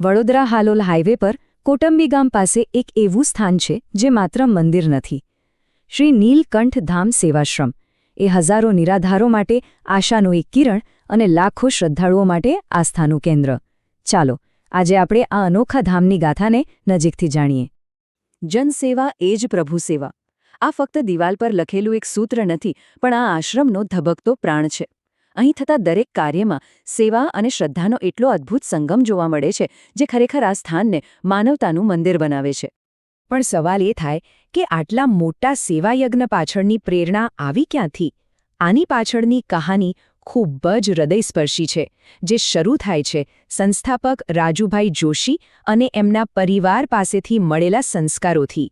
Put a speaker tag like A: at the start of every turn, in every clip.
A: Vadodara Halol highway પર કોટંબી ગામ પાસે એક એવું સ્થાન છે જે માત્ર મંદિર નથી. શ્રી નીલકંઠ ધામ સેવાશ્રમ. એ હજારો નિરાધારો માટે આશાનું એક કિરણ અને લાખો શ્રદ્ધાળુઓ માટે આસ્થાનું કેન્દ્ર. ચાલો, આજે આપણે આ અનોખા ધામની ગાથાને નજીકથી જાણીએ. જનસેવા એ જ પ્રભુ સેવા. આ ફક્ત દિવાલ પર લખેલું એક સૂત્ર નથી, પણ આ આશ્રમનો ધબકતો પ્રાણ છે. અહીં થતા દરેક કાર્યમાં સેવા અને શ્રદ્ધાનો એટલો અદ્ભુત સંગમ જોવા મળે છે, જે ખરેખર આ સ્થાનને માનવતાનું મંદિર બનાવે છે. પણ સવાલ એ થાય કે આટલા મોટા સેવાયજ્ઞ પાછળની પ્રેરણા આવી ક્યાંથી? આની પાછળની કહાની ખૂબ જ હૃદયસ્પર્શી છે, જે શરૂ થાય છે સંસ્થાપક રાજુભાઈ જોશી અને એમના પરિવાર પાસેથી મળેલા સંસ્કારોથી.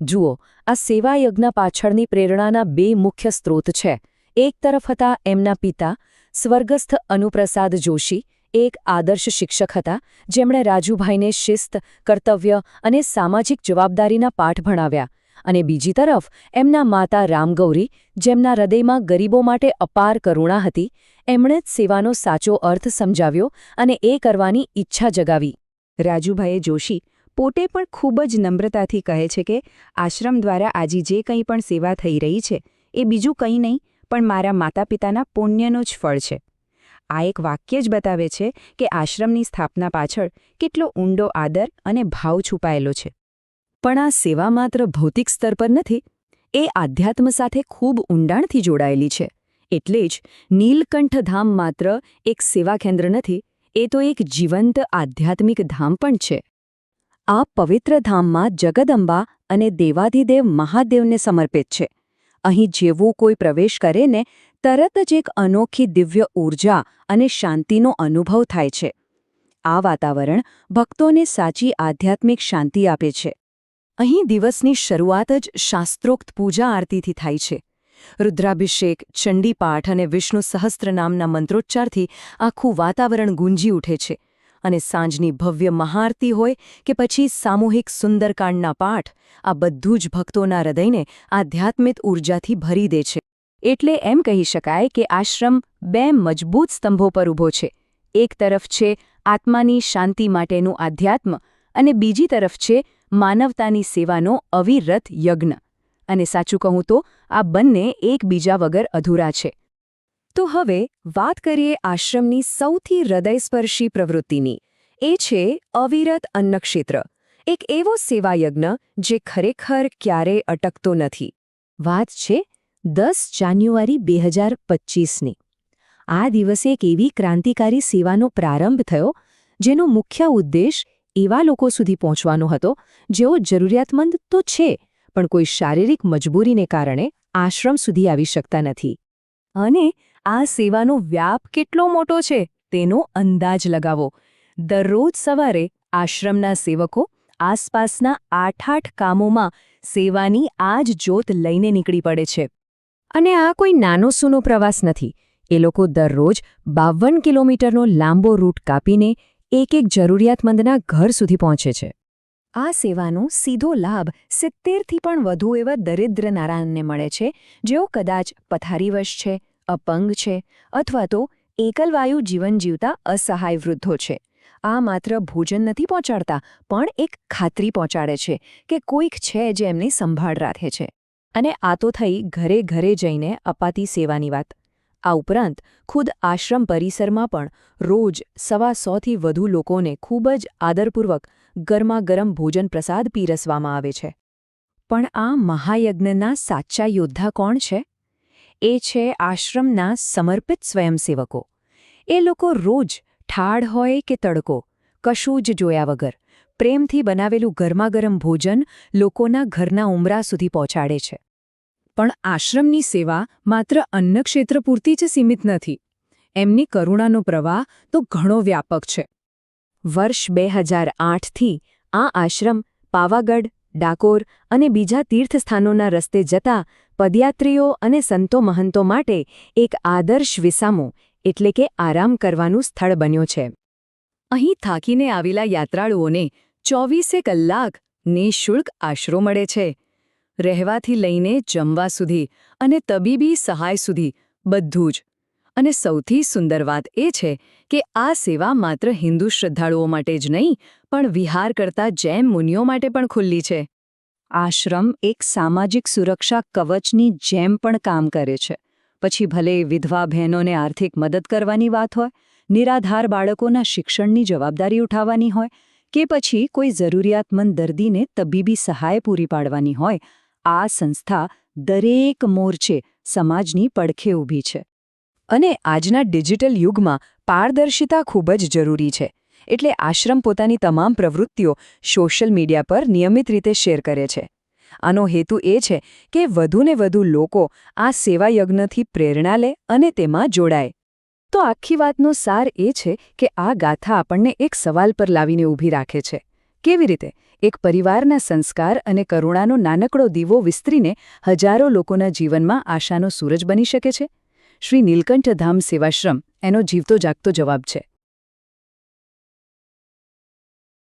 A: જુઓ, આ સેવાયજ્ઞ પાછળની પ્રેરણાના બે મુખ્ય સ્ત્રોત છે. એક તરફ હતા એમના પિતા, સ્વર્ગસ્થ અનુપ્રસાદ જોશી, એક આદર્શ શિક્ષક હતા, જેમણે રાજુભાઈને શિસ્ત, કર્તવ્ય અને સામાજિક જવાબદારીના પાઠ ભણાવ્યા. અને બીજી તરફ, એમના માતા રામગૌરી, જેમના હૃદયમાં ગરીબો માટે અપાર કરુણા હતી, એમણે જ સેવાનો સાચો અર્થ સમજાવ્યો અને એ કરવાની ઈચ્છા જગાવી. રાજુભાઈએ જોશી પોતે પણ ખૂબ જ નમ્રતાથી કહે છે કે, આશ્રમ દ્વારા આજે જે કંઈ પણ સેવા થઈ રહી છે, એ બીજું કંઈ નહીં પણ મારા માતા પિતાના પુણ્યનું જ ફળ છે. આ એક વાક્ય જ બતાવે છે કે આશ્રમની સ્થાપના પાછળ કેટલો ઊંડો આદર અને ભાવ છુપાયેલો છે. પણ આ સેવા માત્ર ભૌતિક સ્તર પર નથી, એ આધ્યાત્મ સાથે ખૂબ ઊંડાણથી જોડાયેલી છે. એટલે જ નીલકંઠ ધામ માત્ર એક સેવા કેન્દ્ર નથી, એ તો એક જીવંત આધ્યાત્મિક ધામ પણ છે. આ પવિત્ર ધામમાં જગદંબા અને દેવાધિદેવ મહાદેવને સમર્પિત છે. અહીં જેવું કોઈ પ્રવેશ કરે ને, તરત જ એક અનોખી દિવ્ય ઊર્જા અને શાંતિનો અનુભવ થાય છે. આ વાતાવરણ ભક્તોને સાચી આધ્યાત્મિક શાંતિ આપે છે. અહીં દિવસની શરૂઆત જ શાસ્ત્રોક્ત પૂજા આરતીથી થાય છે. રુદ્રાભિષેક, ચંડીપાઠ અને વિષ્ણુ સહસ્ત્રનામના મંત્રોચ્ચારથી આખું વાતાવરણ ગુંજી ઉઠે છે. અને સાંજની ભવ્ય મહારતી હોય કે પછી સામૂહિક સુંદરકાંડના પાઠ, આ બધું જ ભક્તોના હૃદયને આધ્યાત્મિક ઊર્જાથી ભરી દે છે. એટલે એમ કહી શકાય કે આશ્રમ બે મજબૂત સ્તંભો પર ઊભો છે. એક તરફ છે આત્માની શાંતિ માટેનું આધ્યાત્મ અને બીજી તરફ છે માનવતાની સેવાનો અવિરત યજ્ઞ. અને સાચું કહું તો આ બંને એકબીજા વગર અધૂરા છે. તો હવે વાત કરીએ આશ્રમની સૌથી હૃદયસ્પર્શી પ્રવૃત્તિની. એ છે અવિરત અન્નક્ષેત્ર. એક એવો સેવાયજ્ઞ જે ખરેખર ક્યારે અટકતો નથી. વાત છે દસ જાન્યુઆરી બે હજાર પચીસની. આ દિવસે એક એવી ક્રાંતિકારી સેવાનો પ્રારંભ થયો, જેનો મુખ્ય ઉદ્દેશ એવા લોકો સુધી પહોંચવાનો હતો, જેઓ જરૂરિયાતમંદ તો છે, પણ કોઈ શારીરિક મજબૂરીને કારણે આશ્રમ સુધી આવી શકતા નથી. અને આ સેવાનો વ્યાપ કેટલો મોટો છે તેનો અંદાજ લગાવો. દરરોજ સવારે આશ્રમના સેવકો આસપાસના આઠ આઠ કામોમાં સેવાની આ જ જોત લઈને નીકળી પડે છે. અને આ કોઈ નાનો સૂનો પ્રવાસ નથી. એ લોકો દરરોજ બાવન કિલોમીટરનો લાંબો રૂટ કાપીને એક એક જરૂરિયાતમંદના ઘર સુધી પહોંચે છે. આ સેવાનો સીધો લાભ સિત્તેરથી પણ વધુ એવા દરિદ્ર નારાયણને મળે છે જેઓ કદાચ પથારીવશ છે અપંગ છે અથવા તો એકલવાયુ જીવન જીવતા અસહાય વૃદ્ધો છે. આ માત્ર ભોજન નથી પહોંચાડતા, પણ એક ખાતરી પહોંચાડે છે કે કોઈક છે જે એમની સંભાળ રાખે છે. અને આ તો થઈ ઘરે ઘરે જઈને અપાતી સેવાની વાત. આ ઉપરાંત ખુદ આશ્રમ પરિસરમાં પણ રોજ સવા સોથી વધુ લોકોને ખૂબ જ આદરપૂર્વક ગરમાગરમ ભોજન પ્રસાદ પીરસવામાં આવે છે. પણ આ મહાયજ્ઞના સાચા યોદ્ધા કોણ છે? એ છે આશ્રમના સમર્પિત સ્વયંસેવકો. એ લોકો રોજ ઠાડ હોય કે તડકો, કશું જ જોયા વગર, પ્રેમથી બનાવેલું ગરમાગરમ ભોજન લોકોના ઘરના ઉમરા સુધી પહોંચાડે છે. પણ આશ્રમની સેવા માત્ર અન્નક્ષેત્ર પૂરતી જ સીમિત નથી. એમની કરુણાનો પ્રવાહ તો ઘણો વ્યાપક છે. વર્ષ બે હજાર આઠથી આ આશ્રમ પાવાગઢ, ડાકોર અને બીજા તીર્થસ્થાનોના રસ્તે જતા પદયાત્રીઓ અને સંતો મહંતો માટે એક આદર્શ વિસામો, એટલે કે આરામ કરવાનું સ્થળ બન્યો છે. અહીં થાકીને આવેલા યાત્રાળુઓને ચોવીસે કલાક નિઃશુલ્ક આશરો મળે છે. રહેવાથી લઈને જમવા સુધી અને તબીબી સહાય સુધી બધું જ. અને સૌથી સુંદર વાત એ છે કે આ સેવા માત્ર હિન્દુ શ્રદ્ધાળુઓ માટે જ નહીં, પણ વિહાર કરતા જૈન મુનિઓ માટે પણ ખુલ્લી છે. આશ્રમ એક સામાજિક સુરક્ષા કવચની જેમ પણ કામ કરે છે. પછી ભલે વિધવા બહેનોને આર્થિક મદદ કરવાની વાત હોય, નિરાધાર બાળકોના શિક્ષણની જવાબદારી ઉઠાવવાની હોય, કે પછી કોઈ જરૂરિયાતમંદ દર્દીને તબીબી સહાય પૂરી પાડવાની હોય, આ સંસ્થા દરેક મોરચે સમાજની પડખે ઊભી છે. અને આજના ડિજિટલ યુગમાં પારદર્શિતા ખૂબ જ જરૂરી છે. એટલે આશ્રમ પોતાની તમામ પ્રવૃત્તિઓ સોશિયલ મીડિયા પર નિયમિત રીતે શેર કરે છે. આનો હેતુ એ છે કે વધુને વધુ લોકો આ સેવા યજ્ઞથી પ્રેરણા લે અને તેમાં જોડાય. તો આખી વાતનો સાર એ છે કે આ ગાથા આપણને એક સવાલ પર લાવીને ઊભી રાખે છે. કેવી રીતે? એક પરિવારના સંસ્કાર અને કરુણાનો નાનકડો દીવો વિસ્તરીને હજારો લોકોના જીવનમાં આશાનો સૂરજ બની શકે છે? શ્રી નીલકંઠ ધામ સેવાશ્રમ એનો જીવતો જાગતો જવાબ છે.